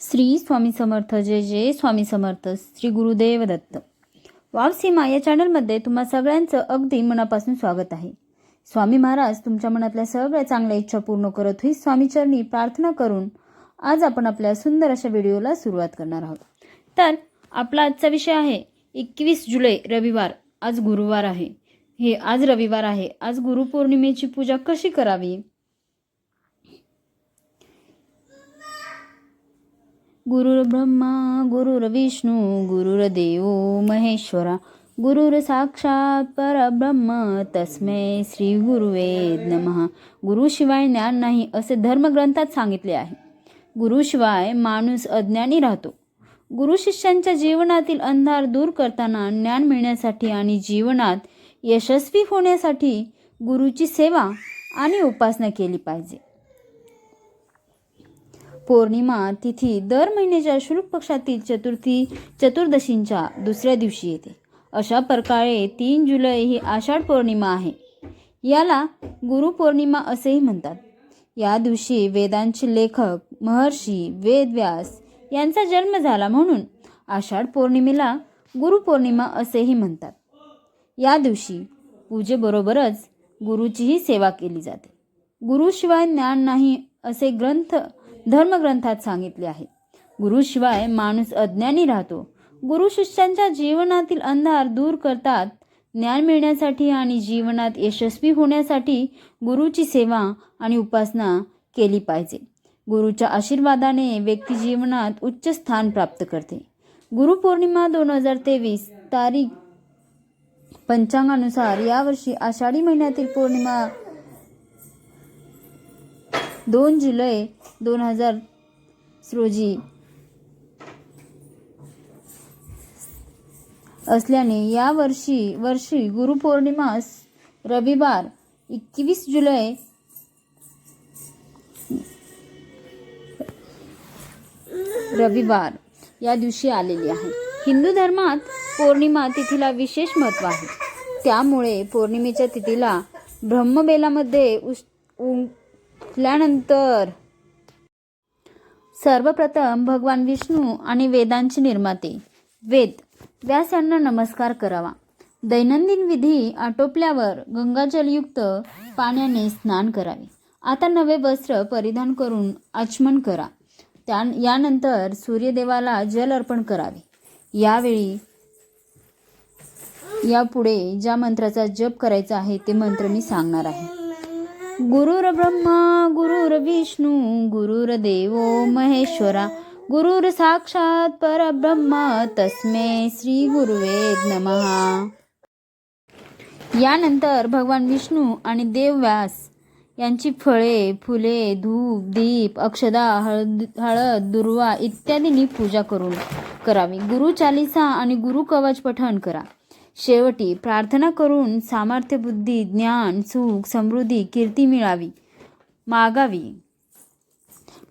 श्री स्वामी समर्थ जय जय स्वामी समर्थ श्री गुरुदेव दत्त वाव सीमा या चॅनलमध्ये तुम्हा सगळ्यांचं अगदी मनापासून स्वागत आहे. स्वामी महाराज तुमच्या मनातल्या सगळ्या चांगल्या इच्छा पूर्ण करत होई स्वामीचरणी प्रार्थना करून आज आपण आपल्या सुंदर अशा व्हिडिओला सुरुवात करणार आहोत. तर आपला आजचा विषय आहे एकवीस जुलै रविवार आज गुरुवार आहे. हे आज रविवार आहे. आज गुरुपौर्णिमेची पूजा कशी करावी? गुरुर्ब्रह्मा गुरुर्विष्णू गुरुर्देव महेश्वरा गुरुर साक्षात परब्रह्म तस्मै श्री गुरुवे नमहा गुरुशिवाय ज्ञान नाही असे धर्मग्रंथात सांगितले आहे. गुरुशिवाय माणूस अज्ञानी राहतो. गुरु शिष्यांच्या जीवनातील अंधार दूर करताना ज्ञान मिळण्यासाठी आणि जीवनात यशस्वी होण्यासाठी गुरुची सेवा आणि उपासना केली पाहिजे. पौर्णिमा तिथी दर महिन्याच्या शुल्क पक्षातील चतुर्थी चतुर्दशींच्या दुसऱ्या दिवशी येते. अशा प्रकारे तीन जुलै ही आषाढ पौर्णिमा आहे. याला गुरुपौर्णिमा असेही म्हणतात. या दिवशी वेदांचे लेखक महर्षी वेदव्यास यांचा जन्म झाला म्हणून आषाढ पौर्णिमेला गुरुपौर्णिमा असेही म्हणतात. या दिवशी पूजेबरोबरच गुरुचीही सेवा केली जाते. गुरुशिवाय ज्ञान नाही असे ग्रंथ धर्मग्रंथात सांगितले आहे. गुरुशिवाय माणूस अज्ञानी राहतो. गुरु शिष्यांच्या जीवनातील अंधार दूर करतात. ज्ञान मिळण्यासाठी आणि जीवनात यशस्वी होण्यासाठी गुरुची सेवा आणि उपासना केली पाहिजे. गुरुच्या आशीर्वादाने व्यक्ती जीवनात उच्च स्थान प्राप्त करते. गुरुपौर्णिमा दोन हजार तेवीस तारीख पंचांगानुसार यावर्षी आषाढी महिन्यातील पौर्णिमा दोन जुलै दोन हजार रोजी असल्याने या वर्षी वर्षी गुरुपौर्णिमा रविवार एकवीस जुलै रविवार या दिवशी आलेली आहे. हिंदू धर्मात पौर्णिमा तिथीला विशेष महत्त्व आहे. त्यामुळे पौर्णिमेच्या तिथीला ब्रह्मबेलामध्ये उश उठल्यानंतर सर्वप्रथम भगवान विष्णू आणि वेदांचे निर्माते. वेद व्यास यांना नमस्कार करावा. दैनंदिन विधी आटोपल्यावर गंगाजलयुक्त पाण्याने स्नान करावे. आता नवे वस्त्र परिधान करून आचमन करा. त्या यानंतर सूर्यदेवाला जल अर्पण करावे. यावेळी यापुढे ज्या मंत्राचा जप करायचा आहे ते मंत्र मी सांगणार आहे. गुरुर ब्रह्मा गुरुर विष्णू गुरुर देवो महेश्वरा गुरुर साक्षात परब्रह्म तस्मे श्री गुरुवे नमः. यानंतर भगवान विष्णू आणि देव व्यास यांची फळे फुले धूप दीप अक्षदा हळद हळद दुर्वा इत्यादींनी पूजा करून करावी. गुरु चालिसा आणि गुरु कवच पठण करा. शेवटी प्रार्थना करून सामर्थ्य बुद्धी ज्ञान सुख समृद्धी कीर्ती मिळावी मागावी.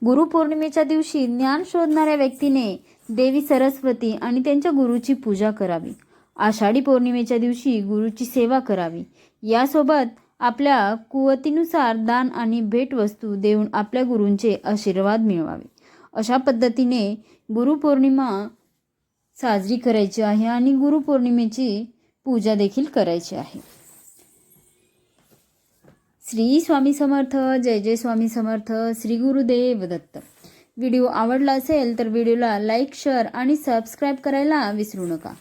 गुरुपौर्णिमेच्या दिवशी ज्ञान शोधणाऱ्या व्यक्तीने देवी सरस्वती आणि त्यांच्या गुरुची पूजा करावी. आषाढी पौर्णिमेच्या दिवशी गुरुची सेवा करावी. यासोबत आपल्या कुवतीनुसार दान आणि भेटवस्तू देऊन आपल्या गुरूंचे आशीर्वाद मिळवावे. अशा पद्धतीने गुरुपौर्णिमा साजरी करायची आहे आणि गुरुपौर्णिमेची पूजा देखील करायची आहे. श्री स्वामी समर्थ जय जय स्वामी समर्थ श्री गुरुदेव दत्त. व्हिडिओ आवडला असेल तर व्हिडिओला लाईक शेअर आणि सबस्क्राईब करायला विसरू नका.